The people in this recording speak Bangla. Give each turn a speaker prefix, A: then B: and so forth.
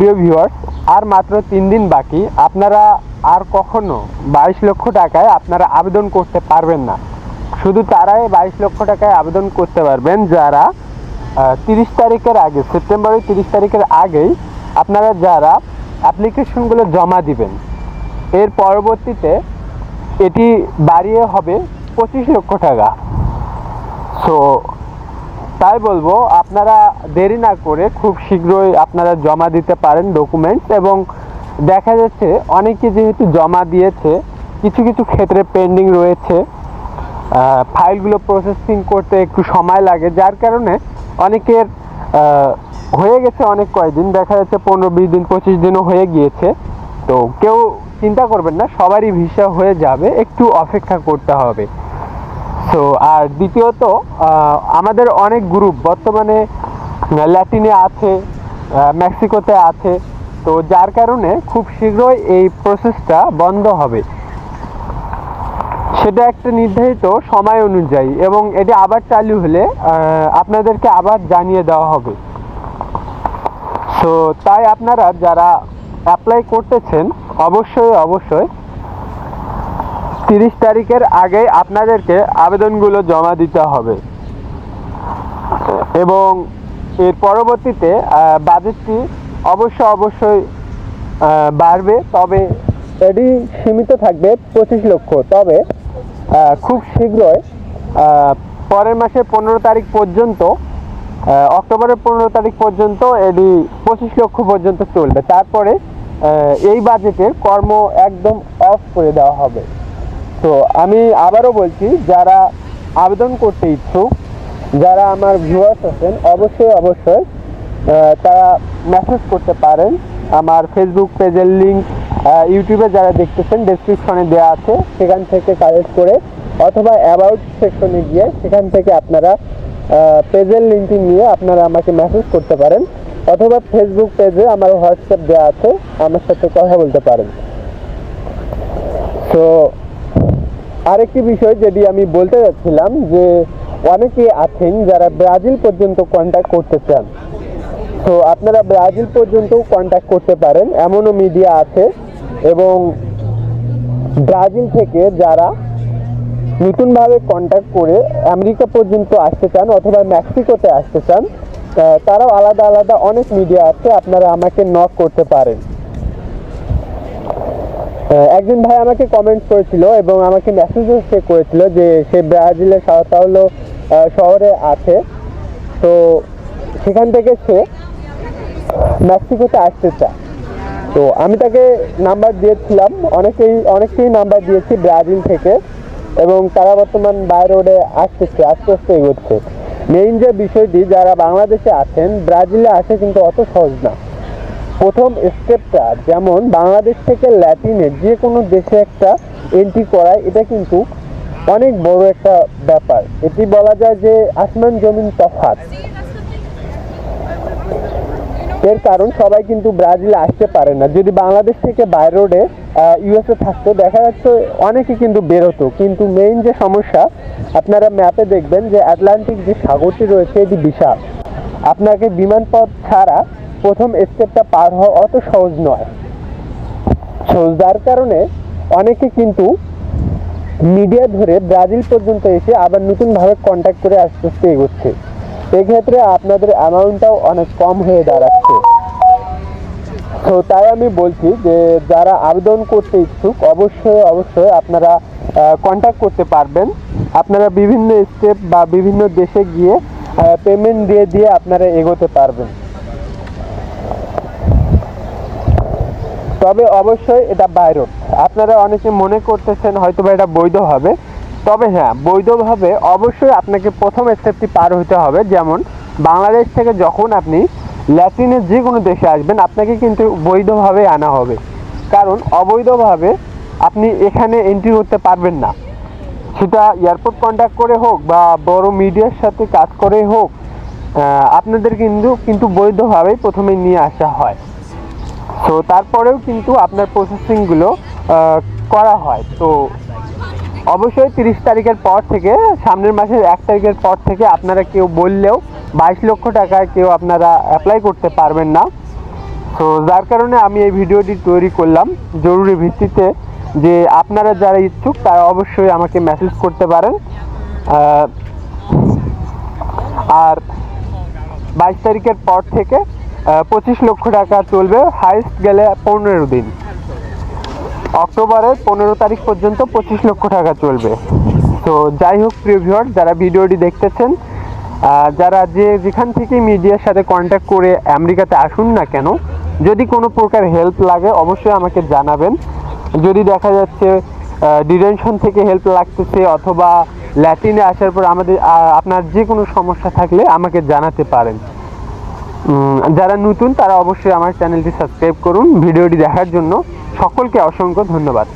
A: প্রিয় ভিউয়ার্স আর মাত্র তিন দিন বাকি, আপনারা আর কখনো বাইশ লক্ষ টাকায় আপনারা আবেদন করতে পারবেন না। শুধু তারাই বাইশ লক্ষ টাকায় আবেদন করতে পারবেন, যারা তিরিশ তারিখের আগে, সেপ্টেম্বরের তিরিশ তারিখের আগেই আপনারা যারা অ্যাপ্লিকেশনগুলো জমা দিবেন। এর পরবর্তীতে এটি বাড়িয়ে হবে পঁচিশ লক্ষ টাকা। সো তাই বলব, আপনারা দেরি না করে খুব শীঘ্রই আপনারা জমা দিতে পারেন ডকুমেন্টস এবং দেখা যাচ্ছে অনেকে যেহেতু জমা দিয়েছে, কিছু কিছু ক্ষেত্রে পেন্ডিং রয়েছে ফাইলগুলো প্রসেসিং করতে একটু সময় লাগে, যার কারণে অনেকের হয়ে গেছে অনেক কয়দিন দেখা যাচ্ছে পনেরো বিশ দিন, পঁচিশ দিনও হয়ে গিয়েছে। তো কেউ চিন্তা করবেন না, সবারই ভিসা হয়ে যাবে, একটু অপেক্ষা করতে হবে। সো আর দ্বিতীয়ত আমাদের অনেক গ্রুপ বর্তমানে ল্যাটিনে আছে মেক্সিকোতে আছে। তো যার কারণে খুব শীঘ্রই এই প্রসেসটা বন্ধ হবে। সেটা একটা নির্ধারিত সময় অনুযায়ী এবং এটি আবার চালু হলে আপনাদেরকে আবার জানিয়ে দেওয়া হবে। তো তাই আপনারা যারা অ্যাপ্লাই করতেছেন, অবশ্যই অবশ্যই তিরিশ তারিখের আগে আপনাদেরকে আবেদনগুলো জমা দিতে হবে। এবং এর পরবর্তীতে বাজেটটি অবশ্য অবশ্যই বাড়বে, তবে এটি সীমিত থাকবে পঁচিশ লক্ষ। তবে খুব শীঘ্রই পরের মাসের পনেরো তারিখ পর্যন্ত অক্টোবরের পনেরো তারিখ পর্যন্ত এটি পঁচিশ লক্ষ পর্যন্ত চলবে। তারপরে এই বাজেটের কর্ম একদম অফ করে দেওয়া হবে। তো আমি আবারও বলছি, যারা আবেদন করতে ইচ্ছুক, যারা আমার ভিউয়ার্স আছেন, অবশ্যই অবশ্যই তারা মেসেজ করতে পারেন। আমার ফেসবুক পেজের লিঙ্ক ইউটিউবে যারা দেখতেছেন ডেসক্রিপশনে দেওয়া আছে, সেখান থেকে কালেক্ট করে, অথবা অ্যাবাউট সেকশনে গিয়ে সেখান থেকে আপনারা পেজের লিঙ্কটি নিয়ে আপনারা আমাকে মেসেজ করতে পারেন, অথবা ফেসবুক পেজে আমার হোয়াটসঅ্যাপ দেওয়া আছে, আমার সাথে কথা বলতে পারেন। তো আরেকটি বিষয় যেটি আমি বলতে যাচ্ছিলাম যে অনেকে আছেন যারা ব্রাজিল পর্যন্ত কন্ট্যাক্ট করতে চান। তো আপনারা ব্রাজিল পর্যন্ত কন্ট্যাক্ট করতে পারেন, এমনও মিডিয়া আছে এবং ব্রাজিল থেকে যারা নতুনভাবে কন্ট্যাক্ট করে আমেরিকা পর্যন্ত আসতে চান অথবা মেক্সিকোতে আসতে চান তারাও আলাদা আলাদা অনেক মিডিয়া আছে, আপনারা আমাকে নক করতে পারেন। একজন ভাই আমাকে কমেন্ট করেছিল এবং আমাকে মেসেজও সে করেছিল যে সে ব্রাজিলের সাও পাওলো শহরে আছে। তো সেখান থেকে সে মেক্সিকোতে আসতে চায়। তো আমি তাকে নাম্বার দিয়েছিলাম। অনেকেই অনেকেই নাম্বার দিয়েছি ব্রাজিল থেকে এবং তারা বর্তমান বাই রোডে আসতেছে, আস্তে আস্তে এগোচ্ছে। মেইন যে বিষয়টি, যারা বাংলাদেশে আছেন, ব্রাজিলে আসে কিন্তু অত সহজ না। প্রথম স্টেপটা যেমন বাংলাদেশ থেকে ল্যাটিনে যে কোনো দেশে একটা এন্ট্রি করায়, এটা কিন্তু অনেক বড় একটা ব্যাপার। এটি বলা যায় যে আসমান জমিন তফাৎ। এর কারণ সবাই কিন্তু ব্রাজিলে আসতে পারে না। যদি বাংলাদেশ থেকে বাই রোডে ইউএসএ থাকতো, দেখা যাচ্ছে অনেকে কিন্তু বেরোতো কিন্তু মেইন যে সমস্যা, আপনারা ম্যাপে দেখবেন যে আটলান্টিক যে সাগরটি রয়েছে, এটি বিশাল। আপনাকে বিমানপথ ছাড়া প্রথম স্টেপটা পার হওয়া অত সহজ নয়। সহজ যার কারণে অনেকে কিন্তু মিডিয়া ধরে ব্রাজিল পর্যন্ত এসে আবার নতুনভাবে কন্ট্যাক্ট করে আস্তে আস্তে এগোচ্ছে। এক্ষেত্রে আপনাদের অ্যামাউন্টটাও অনেক কম হয়ে দাঁড়াচ্ছে। তো তাই আমি বলছি যে, যারা আবেদন করতে ইচ্ছুক, অবশ্যই অবশ্যই আপনারা কন্ট্যাক্ট করতে পারবেন। আপনারা বিভিন্ন স্টেপ বা বিভিন্ন দেশে গিয়ে পেমেন্ট দিয়ে দিয়ে আপনারা এগোতে পারবেন। তবে অবশ্যই এটা বাইরোড আপনারা অনেকে মনে করতেছেন হয়তো বা এটা বৈধ হবে। তবে হ্যাঁ বৈধভাবে অবশ্যই আপনাকে প্রথম স্টেপটি পার হতে হবে। যেমন, বাংলাদেশ থেকে যখন আপনি ল্যাটিনের যে কোনো দেশে আসবেন, আপনাকে কিন্তু বৈধভাবে আনা হবে। কারণ, অবৈধভাবে আপনি এখানে এন্ট্রি করতে পারবেন না। সেটা এয়ারপোর্ট কন্ট্যাক্ট করে হোক বা বড় মিডিয়ার সাথে কাজ করে হোক আপনাদের কিন্তু কিন্তু বৈধভাবেই প্রথমে নিয়ে আসা হয়। তো তারপরেও কিন্তু আপনার প্রসেসিংগুলো করা হয়। তো অবশ্যই তিরিশ তারিখের পর থেকে, সামনের মাসের এক তারিখের পর থেকে আপনারা কেউ বললেও বাইশ লক্ষ টাকায় কেউ আপনারা অ্যাপ্লাই করতে পারবেন না। তো যার কারণে আমি এই ভিডিওটি তৈরি করলাম। জরুরি ভিত্তিতে যে আপনারা যারা ইচ্ছুক, তারা অবশ্যই আমাকে মেসেজ করতে পারেন। আর বাইশ তারিখের পর থেকে পঁচিশ লক্ষ টাকা চলবে হাইস্ট গেলে পনেরো দিন। অক্টোবরের পনেরো তারিখ পর্যন্ত পঁচিশ লক্ষ টাকা চলবে। তো যাই হোক, প্রিয় ভিউয়ার যারা ভিডিওটি দেখতেছেন যারা যে যেখান থেকে মিডিয়ার সাথে কন্ট্যাক্ট করে আমেরিকাতে আসুন না কেন, যদি কোনো প্রকার হেল্প লাগে, অবশ্যই আমাকে জানাবেন। যদি দেখা যাচ্ছে ডিটেনশন থেকে হেল্প লাগতেছে অথবা ল্যাটিনে আসার পর আমাদের আপনার যে কোনো সমস্যা থাকলে আমাকে জানাতে পারেন। যারা নতুন তারা অবশ্যই আমার চ্যানেলটি সাবস্ক্রাইব করুন। ভিডিওটি দেখার জন্য সকলকে অসংখ্য ধন্যবাদ।